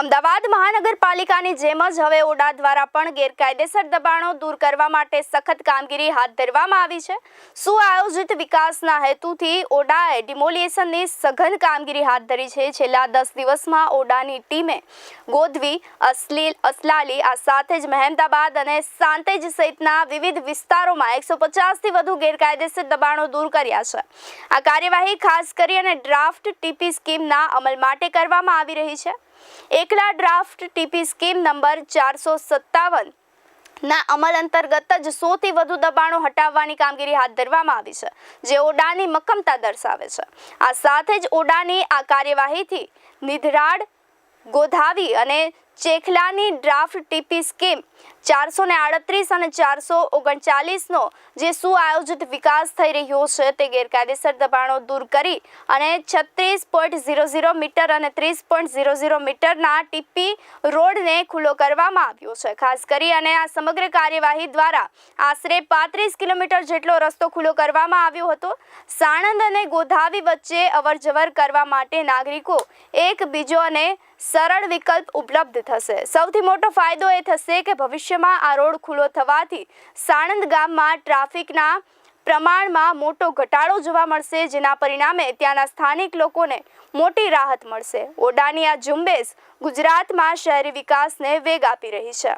અમદાવાદ મહાનગરપાલિકાની જેમ જ હવે ઓડા દ્વારા પણ ગેરકાયદેસર દબાણો દૂર કરવા માટે સખત કામગીરી હાથ ધરવામાં આવી છે. સુઆયોજિત વિકાસના હેતુથી ઓડાએ ડિમોલિએશનની સઘન કામગીરી હાથ ધરી છે. છેલ્લા દસ દિવસમાં ઓડાની ટીમે ગોધવી અસલીલ અસલાલી, આ સાથે જ મહેમદાબાદ અને સાંતેજ સહિતના વિવિધ વિસ્તારોમાં એકસો પચાસથી વધુ ગેરકાયદેસર દબાણો દૂર કર્યા છે. આ કાર્યવાહી ખાસ કરી અને ડ્રાફ્ટ ટીપી સ્કીમના અમલ માટે કરવામાં આવી રહી છે. એકલા ડ્રાફ્ટ ટીપી સ્કીમ નંબર ચારસો સત્તાવન ના અમલ અંતર્ગત જ સોથી વધુ દબાણો હટાવવાની કામગીરી હાથ ધરવામાં આવી છે, જે ઓડાની મક્કમતા દર્શાવે છે. આ સાથે જ ઓડાની આ કાર્યવાહીથી નિધરાડ ગોધાવી અને ચેખલાની ડ્રાફ્ટ ટીપી સ્કીમ ચારસો ને આડત્રીસ અને ચારસો ઓગણચાલીસનો જે સુઆયોજિત વિકાસ થઈ રહ્યો છે તે ગેરકાયદેસર દબાણો દૂર કરી અને છત્રીસ પોઈન્ટ ઝીરો ઝીરો મીટર અને ત્રીસ પોઈન્ટ ઝીરો ઝીરો મીટરના ટીપી રોડને ખુલ્લો કરવામાં આવ્યો છે. ખાસ કરી અને આ સમગ્ર કાર્યવાહી દ્વારા આશરે પાંત્રીસ કિલોમીટર જેટલો રસ્તો ખુલ્લો કરવામાં આવ્યો હતો. સાણંદ અને ગોધાવી વચ્ચે અવરજવર કરવા માટે નાગરિકો એક બીજો અને સરળ વિકલ્પ ઉપલબ્ધ થશે. સૌથી મોટો ફાયદો એ થશે કે ભવિષ્યમાં આ રોડ ખુલ્લો થવાથી સાણંદ ગામમાં ટ્રાફિકના પ્રમાણમાં મોટો ઘટાડો જોવા મળશે, જેના પરિણામે ત્યાંના સ્થાનિક લોકોને મોટી રાહત મળશે. ઓડાની આ ઝુંબેશ ગુજરાતમાં શહેરી વિકાસને વેગ આપી રહી છે.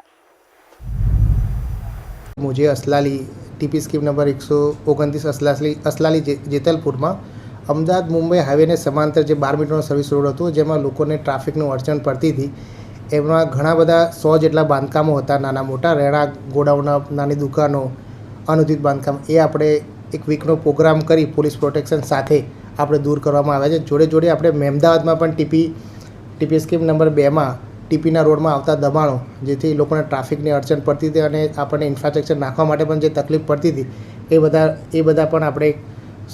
મુજે અસલાલી, ટીપી સ્કીમ નંબર એકસો ઓગણત્રીસ અસલાસલી અસલાલી જેતલપુરમાં અમદાવાદ, મુંબઈ હાઈવેને સમાંતર જે બાર મીટરનો સર્વિસ રોડ હતો, જેમાં લોકોને ટ્રાફિકનું અડચણ પડતી હતી, એમાં ઘણા બધા સો જેટલા બાંધકામો હતા, નાના મોટા રહેણાંક, ગોડાઉના, નાની દુકાનો અનુચિત બાંધકામ, એ આપણે એક વીકનો પ્રોગ્રામ કરી પોલીસ પ્રોટેક્શન સાથે આપણે દૂર કરવામાં આવ્યા છે. જોડે જોડે આપણે મહેમદાવાદમાં પણ ટીપી ટીપી સ્કીમ નંબર બેમાં ટીપીના રોડમાં આવતા દબાણો, જેથી લોકોને ટ્રાફિકની અડચણ પડતી હતી અને આપણને ઇન્ફ્રાસ્ટ્રક્ચર નાખવા માટે પણ જે તકલીફ પડતી હતી, એ બધા એ બધા પણ આપણે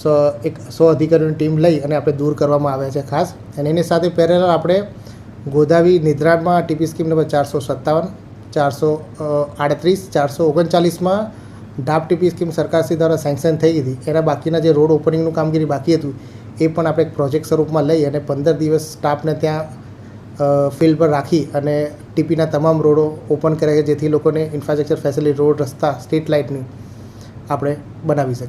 સો એક સો અધિકારીઓની ટીમ લઈ અને આપણે દૂર કરવામાં આવ્યા છે ખાસ. અને એની સાથે પેરેલલ આપણે ગોદાવી નિદ્રાણમાં ટીપી સ્કીમ નંબર ચારસો સત્તાવન, ચારસો આડત્રીસ, ચારસો ઓગણચાલીસમાં ડાપ ટીપી સ્કીમ સરકારશ્રી દ્વારા સેન્કશન થઈ હતી. એના બાકીના જે રોડ ઓપનિંગનું કામગીરી બાકી હતું, એ પણ આપણે એક પ્રોજેક્ટ સ્વરૂપમાં લઈ અને પંદર દિવસ સ્ટાફને ત્યાં ફિલ્ડ પર રાખી અને ટીપીના તમામ રોડો ઓપન કર્યા છે, જેથી લોકોને ઇન્ફ્રાસ્ટ્રક્ચર ફેસિલિટી રોડ રસ્તા સ્ટ્રીટ લાઇટની આપણે બનાવી શકીએ.